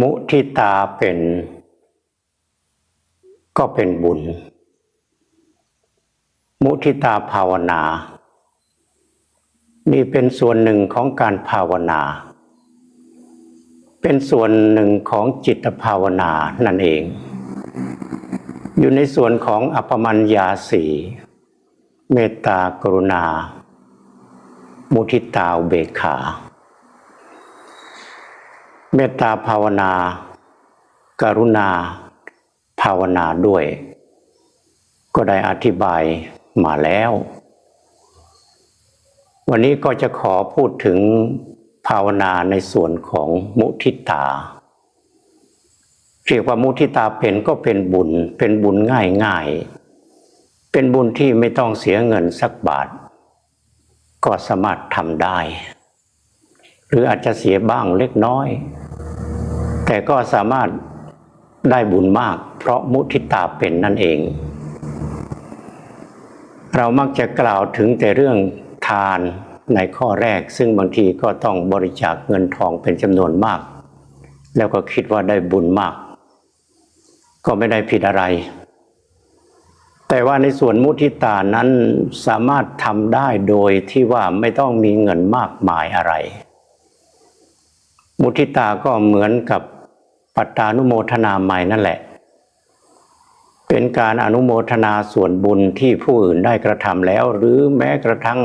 มุทิตาเป็น ก็เป็นบุญ มุทิตาภาวนา นี่เป็นส่วนหนึ่งของการภาวนา เป็นส่วนหนึ่งของจิตภาวนานั่นเอง อยู่ในส่วนของอัปมัญญาสีเมตตากรุณา มุทิตาเบขา เมตตาภาวนาการุณา ภาวนาด้วย ก็ได้อธิบายมาแล้ว วันนี้ก็จะขอพูดถึงภาวนาในส่วนของมุทิตา เรียกว่ามุทิตาเป็นก็เป็นบุญ เป็นบุญง่ายง่ายเป็นบุญที่ไม่ต้องเสียเงินสักบาท ก็สามารถทำได้ หรืออาจจะเสียบ้างเล็กน้อย แต่ก็สามารถได้บุญมาก เพราะมุทิตาเป็นนั่นเอง เรามักจะกล่าวถึงแต่เรื่องทานในข้อแรก ซึ่งบางทีก็ต้องบริจาคเงินทองเป็นจำนวนมาก แล้วก็คิดว่าได้บุญมาก ก็ไม่ได้ผิดอะไร แต่ว่าในส่วนมุทิตานั้นสามารถทำได้โดยที่ว่าไม่ต้องมีเงินมากมายอะไร มุทิตาก็เหมือนกับ ปัตตานุโมทนาใหม่นั่นแหละ เป็นการอนุโมทนาส่วนบุญที่ผู้อื่นได้กระทำแล้ว หรือแม้กระทั่ง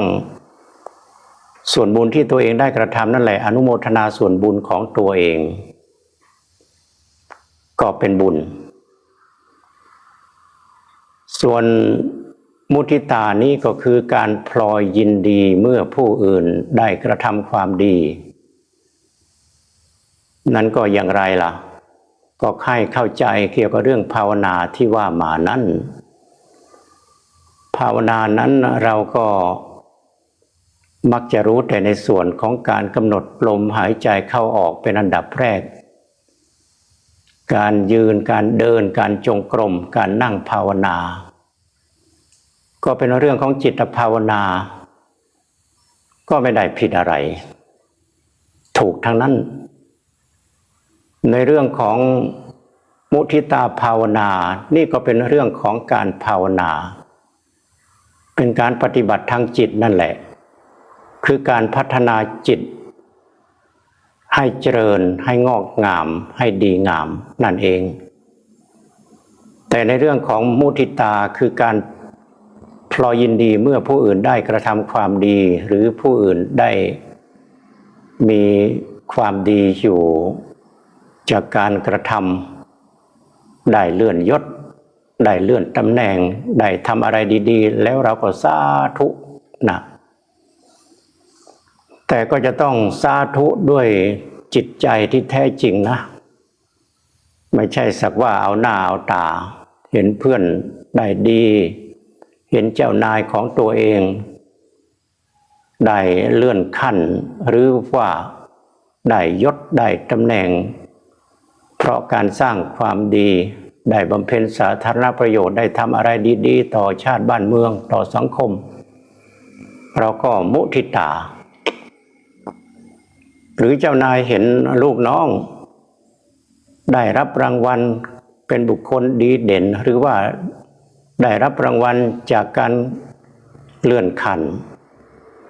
ส่วนบุญที่ตัวเองได้กระทำนั่นแหละ อนุโมทนาส่วนบุญของตัวเอง ก็เป็นบุญ ส่วนมุทิตานี้ก็คือการพลอยยินดีเมื่อผู้อื่นได้กระทำความดี นั้นก็อย่างไรล่ะ ก็ให้เข้าใจเกี่ยวกับเรื่องภาวนาที่ว่ามานั้น ภาวนานั้นเราก็มักจะรู้แต่ในส่วนของการกำหนดลมหายใจเข้าออกเป็นอันดับแรก การยืนการเดินการจงกรมการนั่งภาวนา ก็เป็นเรื่องของจิตภาวนา ก็ไม่ได้ผิดอะไร ถูกทั้งนั้น ในเรื่องของมุทิตาภาวนา นี่ก็เป็นเรื่องของการภาวนา เป็นการปฏิบัติทางจิตนั่นแหละ คือการพัฒนาจิต ให้เจริญให้งอกงาม ให้ดีงามนั่นเอง แต่ในเรื่องของมุทิตาคือการพลอยยินดีเมื่อผู้อื่นได้กระทำความดี หรือผู้อื่นได้มีความดีอยู่ จากการกระทำได้เลื่อนยศ ได้เลื่อนตำแหน่ง ได้ทำอะไรดี ๆ แล้วเราก็สาธุนะแต่ก็จะต้องสาธุด้วยจิตใจที่แท้จริงนะ ไม่ใช่สักว่าเอาหน้าเอาตา เห็นเพื่อนได้ดี เห็นเจ้านายของตัวเอง ได้เลื่อนขั้น หรือว่าได้ยศได้ตำแหน่ง ราะการสร้างความดี ได้บำเพ็ญสาธารณประโยชน์ได้ทำอะไรดีๆ ต่อชาติบ้านเมืองต่อสังคม เราก็มุทิตา หรือเจ้านายเห็นลูกน้อง ได้รับรางวัลเป็นบุคคลดีเด่น หรือว่าได้รับรางวัลจากการเลื่อนขัน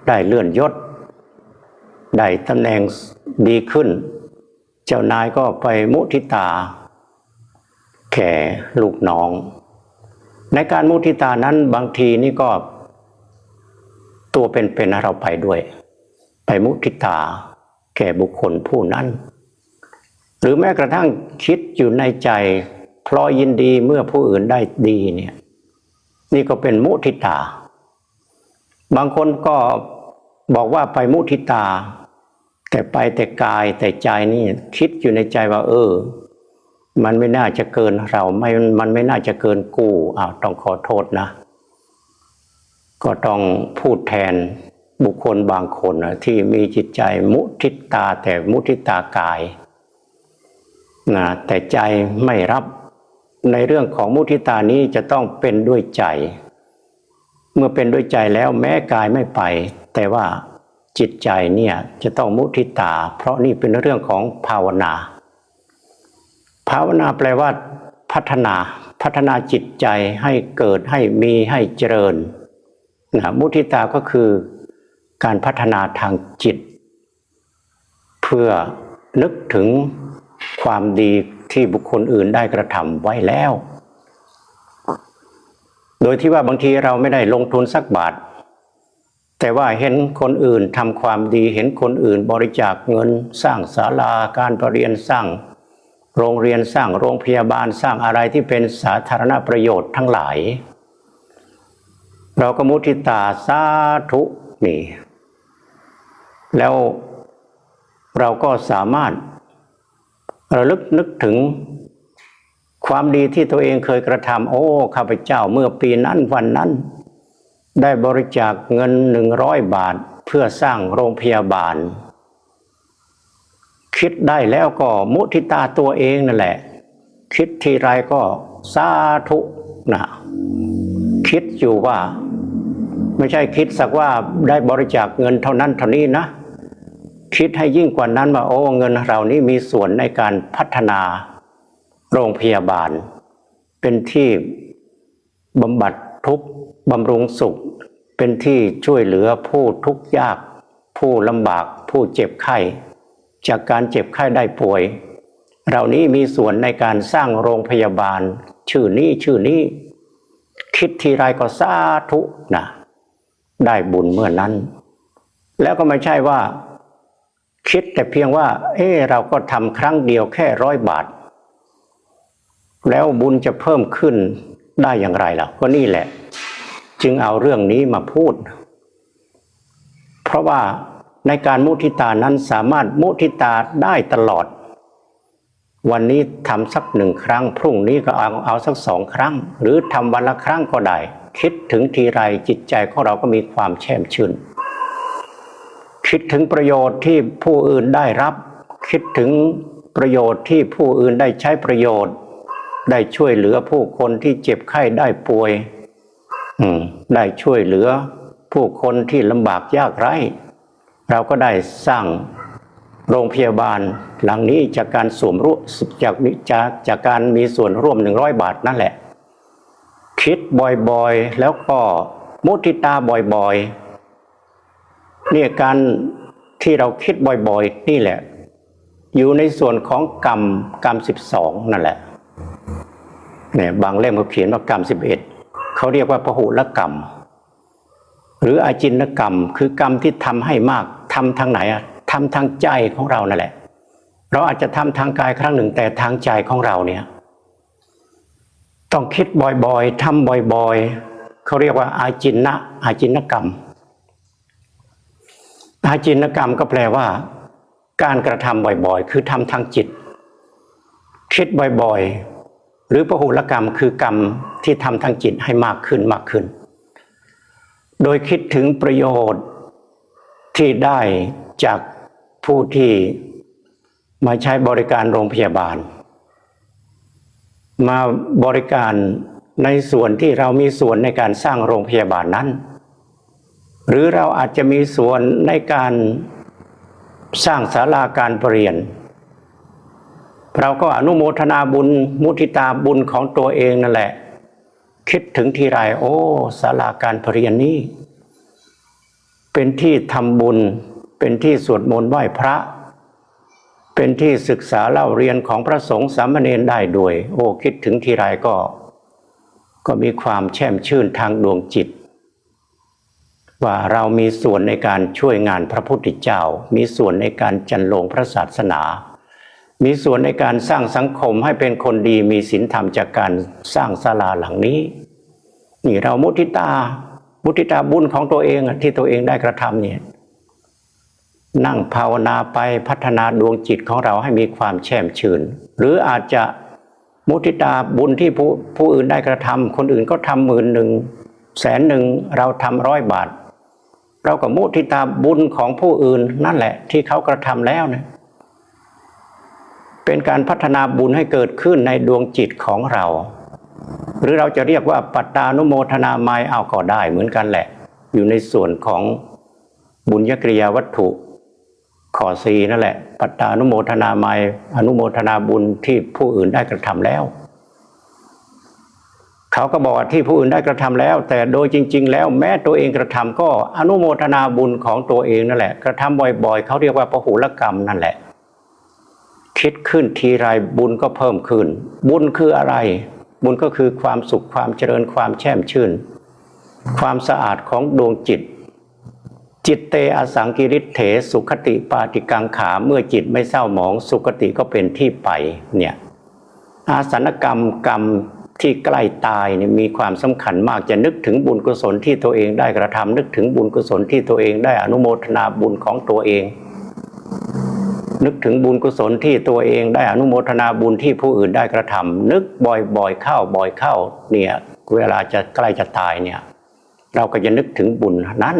ได้เลื่อนยศ ได้ตำแหน่งดีขึ้น เจ้านายก็ไปมุทิตา แก่ลูกน้อง ในการมุทิตานั้นบางทีนี่ก็ ตัวเป็นๆเราไปด้วย ไปมุทิตา แก่บุคคลผู้นั้น หรือแม้กระทั่งคิดอยู่ในใจพลอยยินดีเมื่อผู้อื่นได้ดีเนี่ย นี่ก็เป็นมุทิตา บางคนก็บอกว่าไปมุทิตา แต่ไปแต่กายแต่ใจนี่คิดอยู่ในใจว่า เออ มันไม่น่าจะเกินเราไม่มันไม่น่าจะเกินกูอ้าวต้องขอโทษนะ ก็ต้องพูดแทนบุคคลบางคนนะที่มีจิตใจมุทิตาแต่มุทิตากายนะแต่ใจไม่รับในเรื่องของมุทิตานี้จะต้องเป็นด้วยใจ เมื่อเป็นด้วยใจแล้วแม้กายไม่ไป แต่ว่า จิตใจเนี่ยจะต้องมุทิตา เพราะนี่เป็นเรื่องของภาวนา ภาวนาแปลว่า พัฒนาพัฒนาจิตใจให้เกิดให้มีให้เจริญนะมุทิตาก็คือการพัฒนาทางจิต เพื่อนึกถึงความดีที่บุคคลอื่นได้กระทำไว้แล้ว โดยที่ว่าบางทีเราไม่ได้ลงทุนสักบาท แต่ว่าเห็นคนอื่นทำความดีเห็นคนอื่นบริจาคเงินสร้างศาลาการประเรียนสร้าง โรงเรียนสร้างโรงพยาบาลสร้างอะไรที่เป็นสาธารณประโยชน์ทั้งหลาย เราก็มุทิตาสาธุนี่แล้วเราก็สามารถระลึกนึกถึงความดีที่ตัวเองเคยกระทำโอ้ข้าพเจ้าเมื่อปีนั้นวันนั้น ได้บริจาคเงินหนึ่งร้อยบาทเพื่อสร้างโรงพยาบาล คิดได้แล้วก็มุทิตาตัวเองนั่นแหละ คิดทีไรก็สาธุนะคิดอยู่ว่า ไม่ใช่คิดสักว่าได้บริจาคเงินเท่านั้นเท่านี้นะ คิดให้ยิ่งกว่านั้นว่าโอ้เงินเรานี้มีส่วนในการพัฒนาโรงพยาบาล เป็นที่บำบัดทุกบำรุงสุข เป็นที่ช่วยเหลือผู้ทุกข์ยาก ผู้ลำบากผู้เจ็บไข้ จากการเจ็บไข้ได้ป่วยเรานี้มีส่วนในการสร้างโรงพยาบาล ชื่อนี้ชื่อนี้ คิดทีไรก็สาธุนะได้บุญเมื่อนั้น แล้วก็ไม่ใช่ว่า คิดแต่เพียงว่า เออเราก็ทำครั้งเดียวแค่ร้อยบาท แล้วบุญจะเพิ่มขึ้นได้อย่างไรล่ะก็นี่แหละ จึงเอาเรื่องนี้มาพูด เพราะว่าในการมุทิตานั้นสามารถมุทิตาได้ตลอด วันนี้ทำสักหนึ่งครั้ง พรุ่งนี้ก็เอาเอาสักสองครั้ง หรือทำวันละครั้งก็ได้ คิดถึงทีไรจิตใจของเราก็มีความแช่มชื่น คิดถึงประโยชน์ที่ผู้อื่นได้รับ คิดถึงประโยชน์ที่ผู้อื่นได้ใช้ประโยชน์ ได้ช่วยเหลือผู้คนที่เจ็บไข้ได้ป่วย ได้ช่วยเหลือผู้คนที่ลำบากยากไร้เราก็ได้สร้างโรงพยาบาลหลังนี้จากการสวมร่วมจากจากจากการมีส่วนร่วมหนึ่งร้อยบาทนั่นแหละ คิดบ่อยๆ แล้วก็มุทิตาบ่อยๆเนี่ยการที่เราคิดบ่อยๆ นี่แหละ อยู่ในส่วนของกรรมกรรมสิบสองนั่นแหละเนี่ยบางเล่มเขาเขียนว่ากรรมสิบเอ็ด เขาเรียกว่าพหุลกรรม หรืออาจินกรรม คือกรรมที่ทำให้มากทำทางไหนอะทำทางใจของเรานั่นแหละ เราอาจจะทำทางกายครั้งหนึ่งแต่ทางใจของเราเนี่ย ต้องคิดบ่อยๆทำบ่อยๆเขาเรียกว่าอาจินนะอาจินกรรม อาจินกรรมก็แปลว่า การกระทำบ่อยๆ คือทำทางจิต คิดบ่อยๆ หรือพหุลกรรมคือกรรมที่ทำทางจิตให้มากขึ้นมากขึ้น โดยคิดถึงประโยชน์ที่ได้จากผู้ที่มาใช้บริการโรงพยาบาล มาบริการในส่วนที่เรามีส่วนในการสร้างโรงพยาบาลนั้น หรือเราอาจจะมีส่วนในการสร้างศาลาการประเรียน เราก็อนุโมทนาบุญมุทิตาบุญของตัวเองนั่นแหละ คิดถึงทีไรโอ้ศาลาการประเรียนนี้ เป็นที่ทำบุญ เป็นที่สวดมนต์ไหว้พระ เป็นที่ศึกษาเล่าเรียนของพระสงฆ์สามเณรได้ด้วย โอ้คิดถึงทีไรก็ ก็มีความแช่มชื่นทางดวงจิต ว่าเรามีส่วนในการช่วยงานพระพุทธเจ้า มีส่วนในการจันลงพระศาสนา มีส่วนในการสร้างสังคมให้เป็นคนดีมีศีลธรรมจากการสร้างศาลาหลังนี้ นี่เรามุทิตา มุทิตาบุญของตัวเองที่ตัวเองได้กระทำเนี่ยนั่งภาวนาไปพัฒนาดวงจิตของเราให้มีความแช่มชื่น หรืออาจจะมุทิตาบุญที่ผู้ผู้อื่นได้กระทำคนอื่นก็ทำหมื่นหนึ่งแสนหนึ่งเราทำร้อยบาท เราก็มุทิตาบุญของผู้อื่นนั่นแหละที่เขากระทำแล้วเนี่ย เป็นการพัฒนาบุญให้เกิดขึ้นในดวงจิตของเรา หรือเราจะเรียกว่าปัตตานุโมทนาไมยเอาก็ได้เหมือนกันแหละ อยู่ในส่วนของบุญญกริยาวัตถุข้อสีนั่นแหละ ปัตตานุโมทนาไมยอนุโมทนาบุญที่ผู้อื่นได้กระทำแล้ว เขาก็บอกว่าที่ผู้อื่นได้กระทำแล้ว แต่โดยจริง ๆ แล้วแม้ตัวเองกระทำก็อนุโมทนาบุญของตัวเองนั่นแหละ กระทำบ่อยๆ เขาเรียกว่าพหุลกรรมนั่นแหละ คิดขึ้นทีไรบุญก็เพิ่มขึ้น บุญคืออะไร บุญก็คือความสุขความเจริญความแช่มชื่น ความสะอาดของดวงจิต จิตเตอสังกิริเถสุขติปาติกังขาเมื่อจิตไม่เศร้าหมองสุขติก็เป็นที่ไปเนี่ยอาสนกรรมกรรมที่ใกล้ตายเนี่ยมีความสำคัญมากจะนึกถึงบุญกุศลที่ตัวเองได้กระทำนึกถึงบุญกุศลที่ตัวเองได้อนุโมทนาบุญของตัวเอง นึกถึงบุญกุศลที่ตัวเองได้อนุโมทนาบุญที่ผู้อื่นได้กระทำนึกบ่อยๆเข้าบ่อยเข้าเนี่ยเวลาจะใกล้จะตายเนี่ยเราก็จะนึกถึงบุญนั้น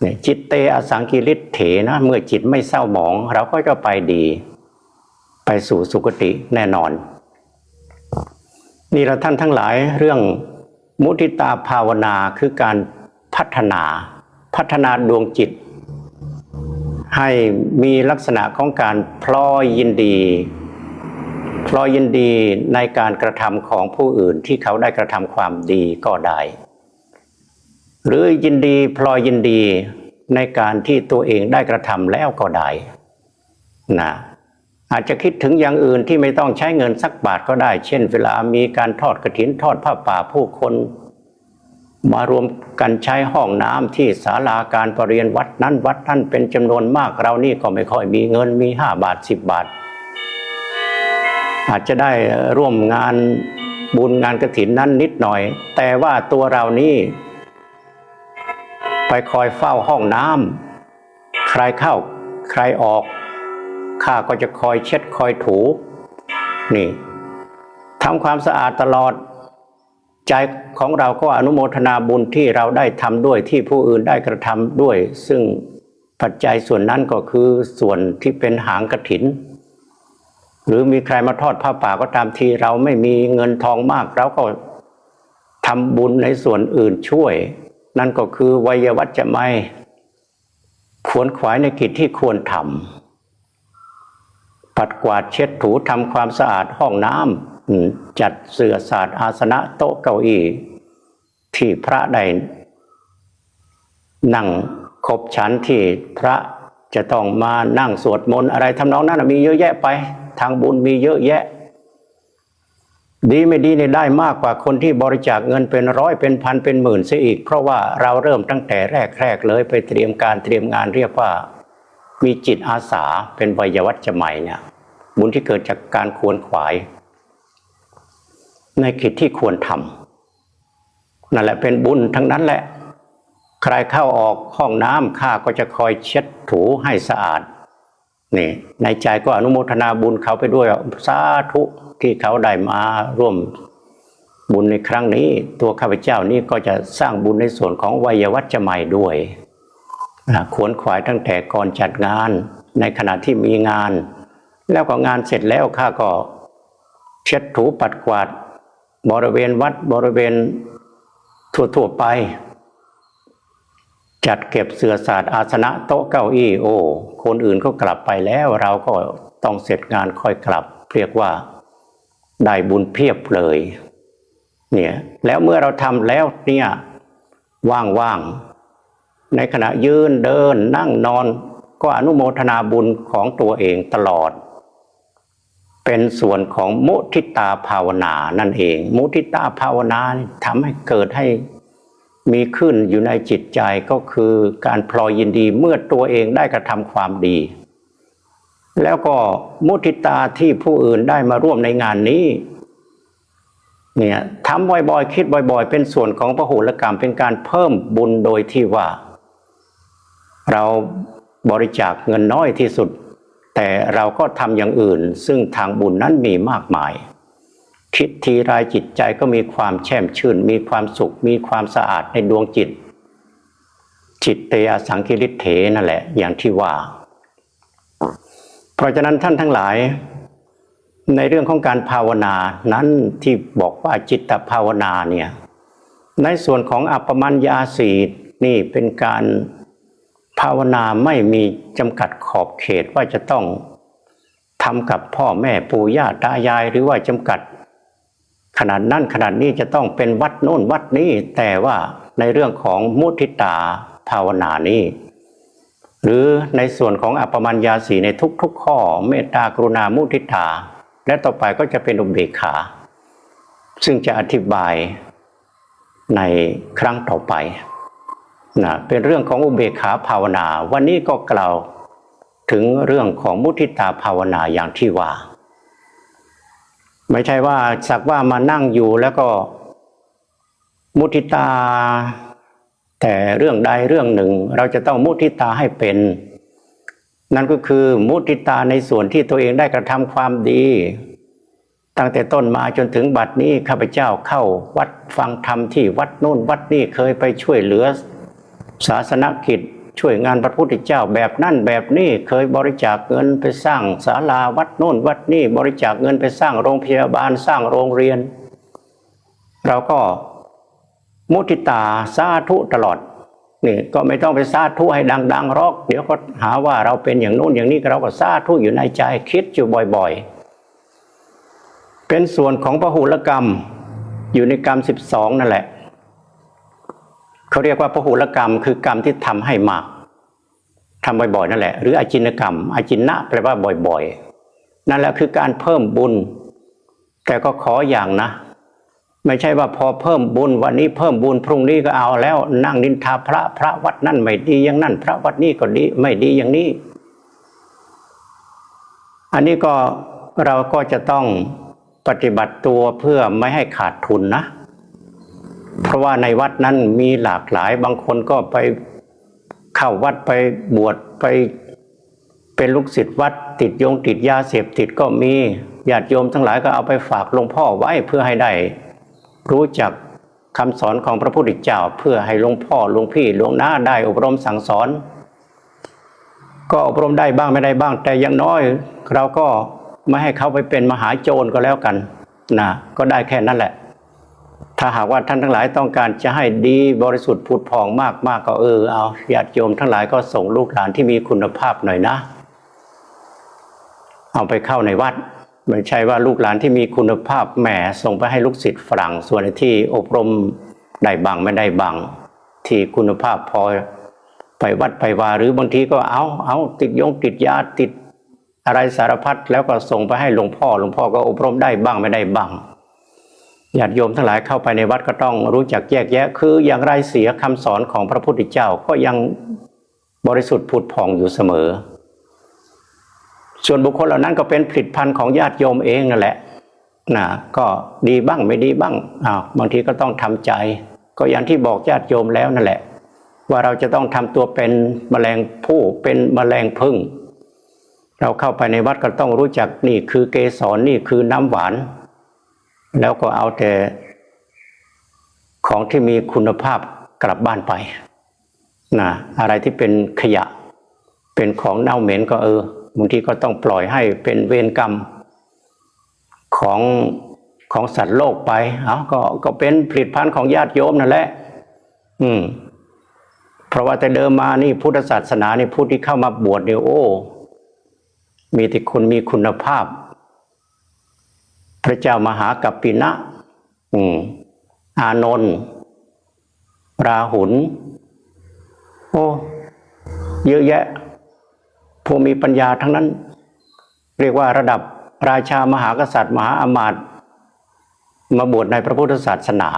เนี่ยจิตเตอสังกิริเถนะ เมื่อจิตไม่เศร้าหมอง เราก็จะไปดี ไปสู่สุคติแน่นอน นี่เราท่านทั้งหลายเรื่องมุทิตาภาวนาคือการพัฒนา พัฒนาดวงจิต ให้มีลักษณะของการพลอยยินดีพลอยยินดีในการกระทำของผู้อื่นที่เขาได้กระทำความดีก็ได้ หรือยินดีพลอยยินดีในการที่ตัวเองได้กระทำแล้วก็ได้นะอาจจะคิดถึงอย่างอื่นที่ไม่ต้องใช้เงินสักบาทก็ได้ เช่น เวลามีการทอดกระถินทอดผ้าป่าผู้คน มารวมกันใช้ห้องน้ำที่ศาลาการประเรียนวัดนั้นวัดนั้นเป็นจำนวนมากเรานี่ก็ไม่ค่อยมีเงินมีห้าบาทสิบบาท อาจจะได้ร่วมงานบุญงานกระถินนั้นนิดหน่อย แต่ว่าตัวเรานี่ ไปคอยเฝ้าห้องน้ำใครเข้าใครออกข้าก็จะคอยเช็ดคอยถู นี่ทำความสะอาดตลอด ใจของเราก็อนุโมทนาบุญที่เราได้ทำด้วยที่ผู้อื่นได้กระทำด้วย ซึ่งปัจจัยส่วนนั้นก็คือส่วนที่เป็นหางกระถิน หรือมีใครมาทอดผ้าป่าก็ตามทีเราไม่มีเงินทองมากเราก็ทำบุญในส่วนอื่นช่วย นั่นก็คือวัยวัจจะไม่ขวนขวายในกิจที่ควรทำปัดกวาดเช็ดถูทำความสะอาดห้องน้ำ จัดเสื่อศาสตร์อาสนะโต๊ะเก้าอี้ที่พระได้นั่งคบฉันที่พระจะต้องมานั่งสวดมนต์อะไรทำนองนั้นมีเยอะแยะไป ทางบุญมีเยอะแยะ ดีไม่ดีเนี่ยได้มากกว่าคนที่บริจาคเงินเป็นร้อยเป็นพันเป็นหมื่นเสียอีก เพราะว่าเราเริ่มตั้งแต่แรก ๆ เลยไปเตรียมการเตรียมงานเรียกว่ามีจิตอาสาเป็นวัยวัจจะใหม่เนี่ยบุญที่เกิดจากการควรขวาย ในกิจที่ควรทำนั่นแหละเป็นบุญทั้งนั้นแหละ ใครเข้าออกห้องน้ำข้าก็จะคอยเช็ดถูให้สะอาดนี่ในใจก็อนุโมทนาบุญเขาไปด้วยสาธุที่เขาได้มาร่วมบุญในครั้งนี้ ตัวข้าพเจ้านี่ก็จะสร้างบุญในส่วนของวัยวัจจะใหม่ด้วยขวนขวายตั้งแต่ก่อนจัดงาน ในขณะที่มีงาน แล้วก็งานเสร็จแล้วข้าก็ เช็ดถูปัดกวาด บริเวณวัดบริเวณทั่วๆไป จัดเก็บเสื่อศาสตร์อาสนะโต๊ะเก้าอี้โอ้คนอื่นก็กลับไปแล้วเราก็ต้องเสร็จงานค่อยกลับ เรียกว่าได้บุญเพียบเลย เนี่ยแล้วเมื่อเราทำแล้วเนี่ยว่างๆ ในขณะยืนเดินนั่งนอนก็อนุโมทนาบุญของตัวเองตลอด เป็นส่วนของมุทิตาภาวนานั่นเอง มุทิตาภาวนาทำให้เกิดให้มีขึ้นอยู่ในจิตใจก็คือการพลอยยินดีเมื่อตัวเองได้กระทำความดี แล้วก็มุทิตาที่ผู้อื่นได้มาร่วมในงานนี้เนี่ยทำบ่อยๆ คิดบ่อย ๆ เป็นส่วนของพระโหรกรรมเป็นการเพิ่มบุญโดยที่ว่า เราบริจาคเงินน้อยที่สุด แต่เราก็ทำอย่างอื่น ซึ่งทางบุญนั้นมีมากมาย คิดทีรายจิตใจก็มีความแช่มชื่น มีความสุข มีความสะอาดในดวงจิต จิตเตอสังคิริเถนั่นแหละ อย่างที่ว่า เพราะฉะนั้นท่านทั้งหลาย ในเรื่องของการภาวนานั้นที่บอกว่าจิตตภาวนาเนี่ยในส่วนของอัปปมัญญาสีนี่เป็นการ ภาวนาไม่มีจำกัดขอบเขตว่าจะต้องทำกับพ่อแม่ปู่ย่าตายายหรือว่าจำกัด ขนาดนั้นขนาดนี้จะต้องเป็นวัดโน่นวัดนี้ แต่ว่าในเรื่องของมุทิตาภาวนานี้ หรือในส่วนของอัปมัญญาสีในทุกๆ ข้อ เมตตากรุณามุทิตา และต่อไปก็จะเป็นอุเบกขา ซึ่งจะอธิบายในครั้งต่อไป นะเป็นเรื่องของอุเบกขาภาวนา วันนี้ก็กล่าวถึงเรื่องของมุทิตาภาวนาอย่างที่ว่า ไม่ใช่ว่าสักว่ามานั่งอยู่แล้วก็มุทิตา แต่เรื่องใดเรื่องหนึ่ง เราจะต้องมุทิตาให้เป็น นั่นก็คือมุทิตาในส่วนที่ตัวเองได้กระทำความดี ตั้งแต่ต้นมาจนถึงบัดนี้ข้าพเจ้าเข้าวัดฟังธรรมที่วัดโน่นวัดนี่เคยไปช่วยเหลือ ศาสนกิจช่วยงานพระพุทธเจ้าแบบนั่นแบบนี้เคยบริจาคเงินไปสร้างศาลาวัดโน่นวัดนี่บริจาคเงินไปสร้างโรงพยาบาลสร้างโรงเรียน เราก็มุทิตาสาธุตลอดนี่ก็ไม่ต้องไปสาธุให้ดังๆรอก เดี๋ยวก็หาว่าเราเป็นอย่างโน้นอย่างนี้เราก็สาธุอยู่ในใจคิดอยู่บ่อยๆ เป็นส่วนของพหุลกรรมอยู่ในกรรมสิบสองนั่นแหละ เขาเรียกว่าพหุลกรรม คือกรรมที่ทำให้มากทำบ่อยๆนั่นแหละ หรืออาจินกรรมอาจินนะแปลว่าบ่อยๆ นั่นแหละคือการเพิ่มบุญ แต่ก็ขออย่างนะ ไม่ใช่ว่าพอเพิ่มบุญวันนี้เพิ่มบุญพรุ่งนี้ก็เอาแล้ว นั่งนินทาพระพระวัดนั่นไม่ดีอย่างนั้นพระวัดนี้ก็ดีไม่ดีอย่างนี้ อันนี้ก็เราก็จะต้องปฏิบัติตัวเพื่อไม่ให้ขาดทุนนะ เพราะว่าในวัดนั้นมีหลากหลายบางคนก็ไปเข้าวัดไปบวชไปเป็นลูกศิษย์วัด ติดยงติดยาเสพติดก็มีญาติโยมทั้งหลายก็เอาไปฝากหลวงพ่อไว้เพื่อให้ได้ รู้จักคำสอนของพระพุทธเจ้าเพื่อให้หลวงพ่อหลวงพี่หลวงน้าได้อบรมสั่งสอน ก็อบรมได้บ้างไม่ได้บ้าง แต่อยังน้อย เราก็ไม่ให้เขาไปเป็นมหาโจรก็แล้วกันนะก็ได้แค่นั้นแหละ ถ้าหากว่าท่านทั้งหลายต้องการจะให้ดีบริสุทธิ์ผุดผ่องมากมากก็เออเอาญาติโยมทั้งหลายก็ส่งลูกหลานที่มีคุณภาพหน่อยนะ เอาไปเข้าในวัดไม่ใช่ว่าลูกหลานที่มีคุณภาพแหมส่งไปให้ลูกศิษย์ฝรั่งส่วนที่อบรมได้บังไม่ได้บัง ที่คุณภาพพอไปวัดไปวาหรือบางทีก็เอาเอาติดยงติดยาติดอะไรสารพัดแล้วก็ส่งไปให้หลวงพ่อหลวงพ่อก็อบรมได้บ้างไม่ได้บ้าง ญาติโยมทั้งหลายเข้าไปในวัดก็ต้องรู้จักแยกแยะ คืออย่างไรเสียคำสอนของพระพุทธเจ้าก็ยังบริสุทธิ์ผุดผ่องอยู่เสมอ ส่วนบุคคลเหล่านั้นก็เป็นผลิตภัณฑ์ของญาติโยมเองนั่นแหละนะก็ดีบ้างไม่ดีบ้างอ้าวบางทีก็ต้องทำใจ ก็อย่างที่บอกญาติโยมแล้วนั่นแหละ ว่าเราจะต้องทำตัวเป็นแมลงผู้เป็นแมลงพึ่งเราเข้าไปในวัดก็ต้องรู้จักนี่คือเกสรนี่คือน้ำหวาน แล้วก็เอาแต่ของที่มีคุณภาพกลับบ้านไปนะอะไรที่เป็นขยะ เป็นของเน่าเหม็นก็เออบางทีก็ต้องปล่อยให้เป็นเวรกรรมของของสัตว์โลกไป เอาก็ก็เป็นผลิตภัณฑ์ของญาติโยมนั่นแหละ อืม เพราะว่าแต่เดิมมานี่พุทธศาสนานี่ผู้ที่เข้ามาบวชเนี่ยโอ้ มีแต่คนมีคุณภาพ พระเจ้ามหากัปปินะอานนท์ราหุลโอ้เยอะแยะผู้มีปัญญาทั้งนั้น เรียกว่าระดับราชามหากษัตริย์ มหาอมาตย์มาบวชในพระพุทธศาสนา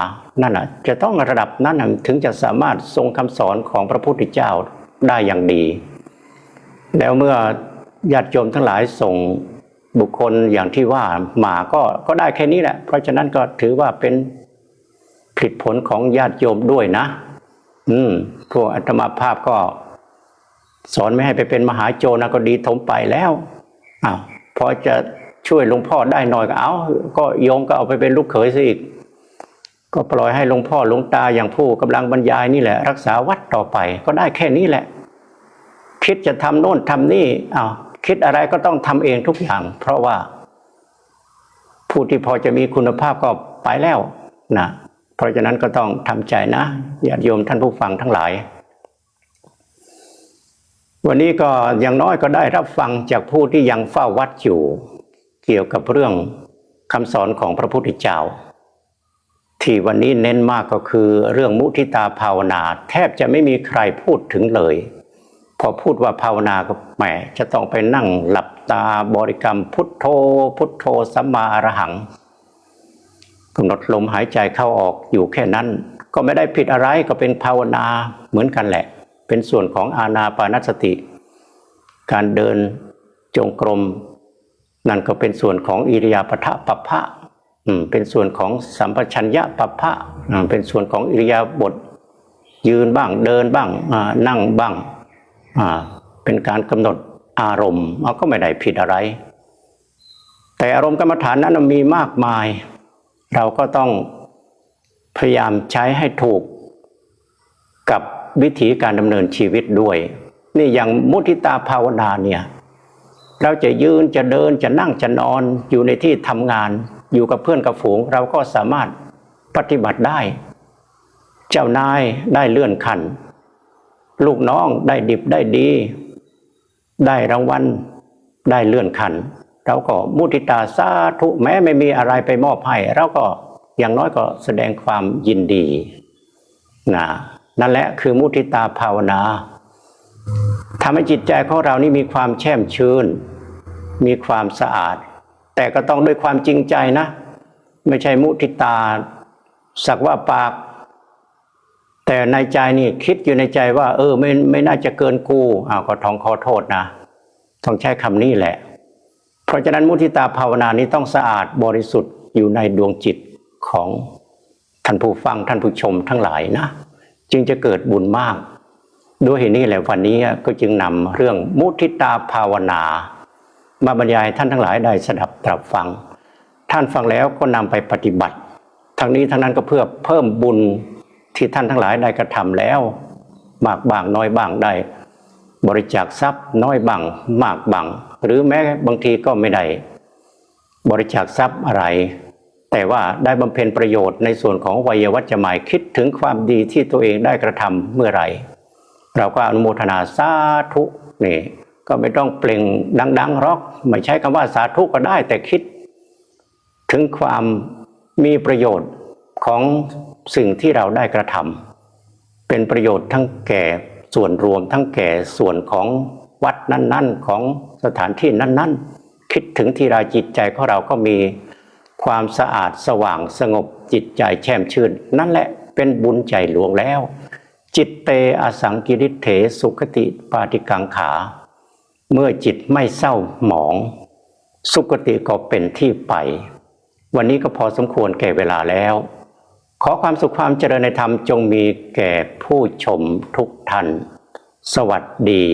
นั่นน่ะจะต้องระดับนั้นถึงจะสามารถทรงคำสอนของพระพุทธเจ้าได้อย่างดี แล้วเมื่อญาติโยมทั้งหลายส่ง บุคคลอย่างที่ว่ามาก็ก็ได้แค่นี้แหละ เพราะฉะนั้นก็ถือว่าเป็นผลผลของญาติโยมด้วยนะ อืมพวกอัตมาภาพก็ สอนไม่ให้ไปเป็นมหาโจรนะก็ดีทมไปแล้วอ้าวพอจะช่วยหลวงพ่อได้หน่อยก็เอาก็โยมก็เอาไปเป็นลูกเขยซะอีก ก็ปล่อยให้หลวงพ่อหลวงตาอย่างผู้กำลังบรรยายนี่แหละ รักษาวัดต่อไป ก็ได้แค่นี้แหละ คิดจะทำโน่นทำนี่อ้าว คิดอะไรก็ต้องทำเองทุกอย่าง เพราะว่า ผู้ที่พอจะมีคุณภาพก็ไปแล้วนะเพราะฉะนั้นก็ต้องทำใจนะญาติโยมท่านผู้ฟังทั้งหลาย วันนี้ก็อย่างน้อยก็ได้รับฟังจากผู้ที่ยังเฝ้าวัดอยู่ เกี่ยวกับเรื่องคำสอนของพระพุทธเจ้าที่วันนี้เน้นมากก็คือเรื่องมุทิตาภาวนา แทบจะไม่มีใครพูดถึงเลย พอพูดว่าภาวนาก็แหมจะต้องไปนั่งหลับตาบริกรรมพุทโธ พุทโธสัมมาอรหังกำหนดลมหายใจเข้าออกอยู่แค่นั้น ก็ไม่ได้ผิดอะไรก็เป็นภาวนาเหมือนกันแหละ เป็นส่วนของอาณาปานสติ การเดินจงกรมนั่นก็เป็นส่วนของอิริยาปถปัปพะเป็นส่วนของสัมปชัญญะปัปพะเป็นส่วนของอิริยาบถยืนบ้างเดินบ้างนั่งบ้าง เป็นการกำหนดอารมณ์เอาก็ไม่ได้ผิดอะไร แต่อารมณ์กรรมฐานนั้นมีมากมาย เราก็ต้องพยายามใช้ให้ถูกกับวิถีการดำเนินชีวิตด้วย นี่อย่างมุทิตาภาวนาเนี่ยเราจะยืนจะเดินจะนั่งจะนอนอยู่ในที่ทำงานอยู่กับเพื่อนกับฝูง เราก็สามารถปฏิบัติได้ เจ้านายได้เลื่อนขั้น ลูกน้องได้ดิบได้ดี ได้รางวัลได้เลื่อนขันเราก็มุทิตาสาธุแม้ไม่มีอะไรไปมอบให้เราก็อย่างน้อยก็แสดงความยินดีนะนั่นแหละคือมุทิตาภาวนาทำให้จิตใจของเรานี่มีความแช่มชื่น มีความสะอาด แต่ก็ต้องด้วยความจริงใจนะ ไม่ใช่มุทิตา สักว่าปาก แต่ในใจนี่คิดอยู่ในใจว่า เออไม่ไม่น่าจะเกินกูอ้าวก็ท้องขอโทษนะต้องใช้คำนี้แหละ เพราะฉะนั้นมุทิตาภาวนานี้ต้องสะอาดบริสุทธิ์อยู่ในดวงจิตของท่านผู้ฟังท่านผู้ชมทั้งหลายนะ จึงจะเกิดบุญมาก ด้วยเหตุนี้แหละวันนี้ก็จึงนำเรื่องมุทิตาภาวนา มาบรรยายท่านทั้งหลายได้สดับตรับฟัง ท่านฟังแล้วก็นำไปปฏิบัติ ทั้งนี้ทั้งนั้นก็เพื่อเพิ่มบุญ ที่ท่านทั้งหลายได้กระทำแล้วมากบางน้อยบางได้บริจาคทรัพย์น้อยบางมากบางหรือแม้บางทีก็ไม่ได้บริจาคทรัพย์อะไร แต่ว่าได้บำเพ็ญประโยชน์ในส่วนของวัยวัจจะหมายคิดถึงความดีที่ตัวเองได้กระทำเมื่อไหร่ เราก็อนุโมทนาสาธุนี่ก็ไม่ต้องเปล่งดังๆหรอก ไม่ใช้คำว่าสาธุก็ได้แต่คิด ถึงความมีประโยชน์ ของสิ่งที่เราได้กระทำเป็นประโยชน์ทั้งแก่ส่วนรวมทั้งแก่ส่วนของวัดนั้นๆ ของสถานที่นั้นๆ คิดถึงที่ราจิตใจของเราก็มีความสะอาดสว่างสงบจิตใจแช่มชื่น นั่นแหละเป็นบุญใจหลวงแล้ว จิตเตอสังกิริเถสุขติปาติกังขา เมื่อจิตไม่เศร้าหมอง สุคติก็เป็นที่ไป วันนี้ก็พอสมควรแก่เวลาแล้ว ขอความสุขความเจริญในธรรมจงมีแก่ผู้ชมทุกท่าน สวัสดี